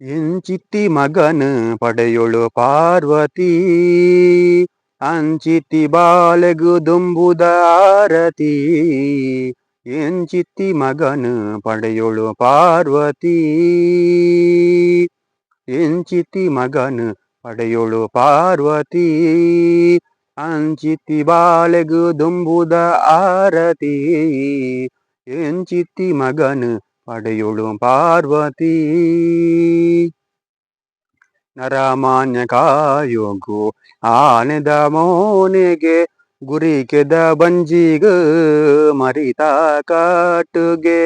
ಎಂಚಿತ್ತಿ ಮಗನ ಪಡೆಯೊಳು ಪಾರ್ವತಿ ಅಂಚಿತ್ತಿ ಬಾಲೆಗು ದುಂಬುದ ಆರತಿ ಎಂಚಿತ್ತಿ ಮಗನ ಪಡೆಯೊಳು ಪಾರ್ವತಿ ಎಂಚಿತ್ತಿ ಮಗನ ಪಡೆಯೊಳು ಪಾರ್ವತಿ ಅಂಚಿತ್ತಿ ಬಾಲೆಗು ದುಂಬುದ ಆರತಿ ಎಂಚಿತ್ತಿ ಮಗನು ಪಡೆಯೊಳು ಪಾರ್ವತಿ ನರಮಾನ್ಯ ಕಾಯೋಗು ಆನೆದ ಮೋನೆಗೆ ಗುರಿಕೆದ ಬಂಜಿಗ ಮರಿತ ಕಾಟುಗೆ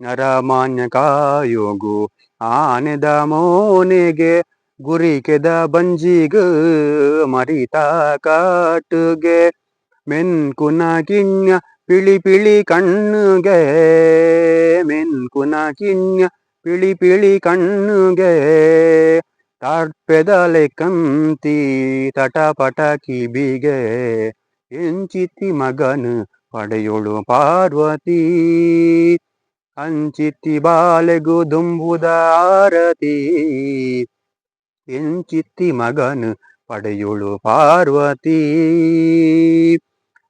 ನರಮಾನ್ಯ ಕಾಯೋಗು ಆನೆದ ಮೋನೆಗೆ ಗುರಿಕೆದ ಬಂಜಿಗ ಮರಿತ ಕಾಟುಗೆ ಮೆನ್ಕುನ ಕಿಣ್ಯ ಪಿಳಿ ಪಿಳಿ ಕಣ್ಣುಗೆ ಮೆನ್ಕುನ ಕಿಣ್ಯ ಪಿಳಿ ಪಿಳಿ ಕಣ್ಣುಗೆ ತಾಡ್ಪೆದಲೆ ಕಂತಿ ತಟಪಟ ಕಿಬಿಗೆ ಎಂಚಿತಿ ಮಗನು ಪಡೆಯೊಳು ಪಾರ್ವತಿ ಅಂಚಿತ್ತಿ ಬಾಲೆಗು ದುಂಬುದ ಆರತಿ ಎಂಚಿತ್ತಿ ಮಗನು ಪಡೆಯೊಳು ಪಾರ್ವತಿ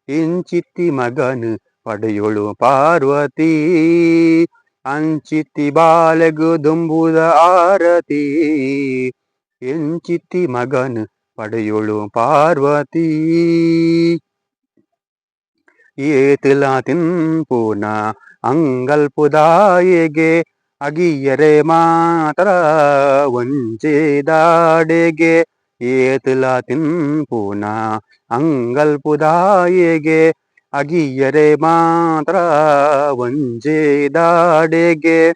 ಎಂಚಿತ್ತಿ ಮಗನು ಪಡೆಯೊಳು ಪಾರ್ವತಿ. ಅಂಚಿತ್ತಿ ಬಾಲೆಗು ದುಂಬುದ ಆರತಿ. ಎಂಚಿತ್ತಿ ಮಗನು ಪಡೆಯೊಳು ಪಾರ್ವತಿ. ಏತಿಲ ತಿನ್ಪುನ ಅಂಗಲ್ಪುದಾಯಿಗೆ ಅಗಿಯರೆ ಮಾತ್ರ ವಂಚೆದಾಡೆಗೆ ಏತಿಲ ಅಂಗಲ್ ಅಂಗಲ್ಪುದಾಯೆಗೆ ಅಗಿಯರೆ ಮಾತ್ರ ವಂಚೆದಾಡೆಗೆ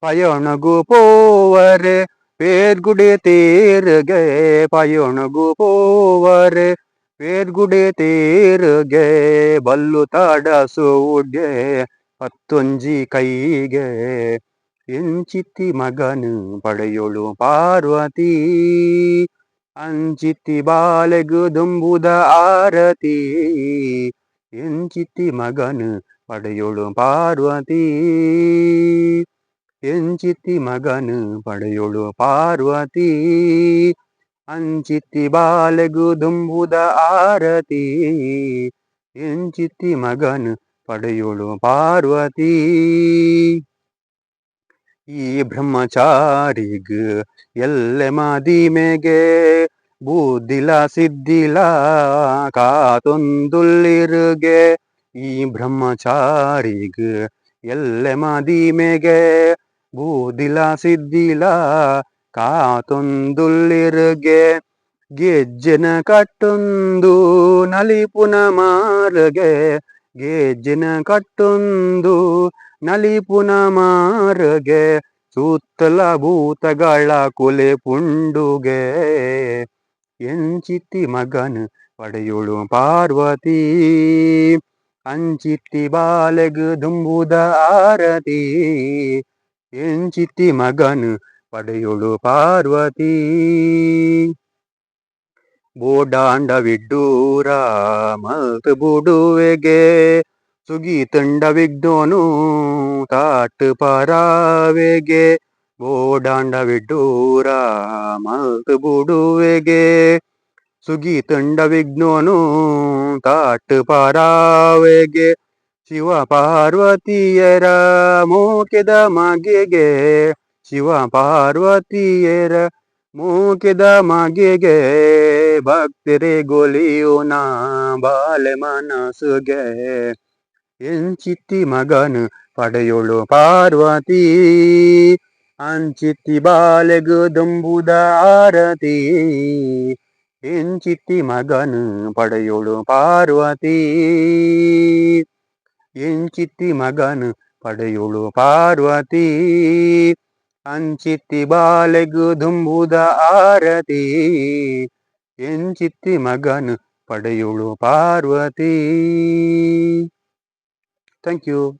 ಪಯಣಗು ಪೋವರೆ, ಪೇರ್ಗುಡೆ ತೀರ್ಗೆ. ಪಯಣಗು ಪೋವರೆ, ಪೇರ್ಗುಡೆ ತೀರ್ಗೆ. ಬಲ್ಲು ತಾಡಸುಗೆ ಪತ್ತೊಂಜಿ ಕೈಗೆ. ಎಂಚಿತ್ತಿ ಮಗನು ಪಡೆಯೋಳು ಪಾರ್ವತಿ. ಅಂಚಿತ್ತಿ ಬಾಲೆಗು ದುಂಬುದ ಆರತಿ ಎಂಚಿತ್ತಿ ಮಗನು ಪಡೆಯೊಳು ಪಾರ್ವತಿ ಎಂಚಿತ್ತಿ ಮಗನು ಪಡೆಯೊಳು ಪಾರ್ವತಿ ಅಂಚಿತ್ತಿ ಬಾಲೆಗು ದುಂಬುದ ಆರತಿ ಎಂಚಿತ್ತಿ ಮಗನು ಪಡೆಯೊಳು ಪಾರ್ವತಿ ಈ ಬ್ರಹ್ಮಚಾರಿಗ್ ಎಲ್ಲೆ ಮದಿಮೆಗೆ ಬೂದಿಲ ಸಿದ್ದಿಲ ಕಾತೊಂದುಲ್ಲಿರುಗೆ ಈ ಬ್ರಹ್ಮಚಾರಿಗ್ ಎಲ್ಲೆ ಮದಿಮೆಗೆ ಬೂದಿಲ ಸಿದ್ದಿಲ ಕಾತೊಂದುಲ್ಲಿರುಗೆ ಗೆಜ್ಜೆನ ಕಟ್ಟೊಂದು ನಲಿಪುನ ಮಾರ್ಗೆ ಗೆಜ್ಜೆನ ಕಟ್ಟೊಂದು ನಲಿಪುನ ಮಾರಗೆ ಸುತ್ತಲ ಭೂತಗಳ ಕೊಲೆ ಪುಂಡುಗೆ. ಎಂಚಿತ್ತಿ ಮಗನ್ ಪಡೆಯುಳು ಪಾರ್ವತಿ, ಅಂಚಿತ್ತಿ ಬಾಲೆಗು ದುಂಬುದ ಆರತಿ. ಎಂಚಿತ್ತಿ ಮಗನ್ ಪಡೆಯುಳು ಪಾರ್ವತಿ. ಬೋಡಾಂಡ ವಿಡ್ಡೂರ ಮಲ್ತು ಬುಡುವೆಗೆ ಸುಗಿ ತಂಡ ವಿಗ್ನೋನು ತಾಟ್ ಪರಾವೆಗೆ ಓಡಾಂಡ ವಿಡ್ಡೂರ ಮಲ್ತು ಬುಡುವೆಗೆ. ಸುಗೀತಂಡ ವಿಗ್ನೋನು ತಾಟ್ ಪರಾವೆಗೆ ಶಿವ ಪಾರ್ವತಿಯರ ಮೋಕೆದ ಮಗೆಗೆ. ಶಿವ ಪಾರ್ವತಿಯರ ಮೂಕಿದ ಮಗೆಗೆ, ಭಕ್ತಿರೆ ಗೊಲಿಯುನ ಬಾಲೆ ಮನಸ್ಸುಗೆ. ಎಂಚಿತ್ತಿ ಮಗನು ಪಡೆಯೊಳು ಪಾರ್ವತಿ ಅಂಚಿತ್ತಿ ಬಾಲೆಗು ದುಂಬುದ ಆರತಿ ಎಂಚಿತ್ತಿ ಮಗನು ಪಡೆಯೊಳು ಪಾರ್ವತಿ ಎಂಚಿತ್ತಿ ಮಗನು ಪಡೆಯೊಳು ಪಾರ್ವತಿ ಅಂಚಿತ್ತಿ ಬಾಲೆಗು ದುಂಬುದ ಆರತಿ ಎಂಚಿತ್ತಿ ಮಗನು ಪಡೆಯುಳು ಪಾರ್ವತಿ Thank you.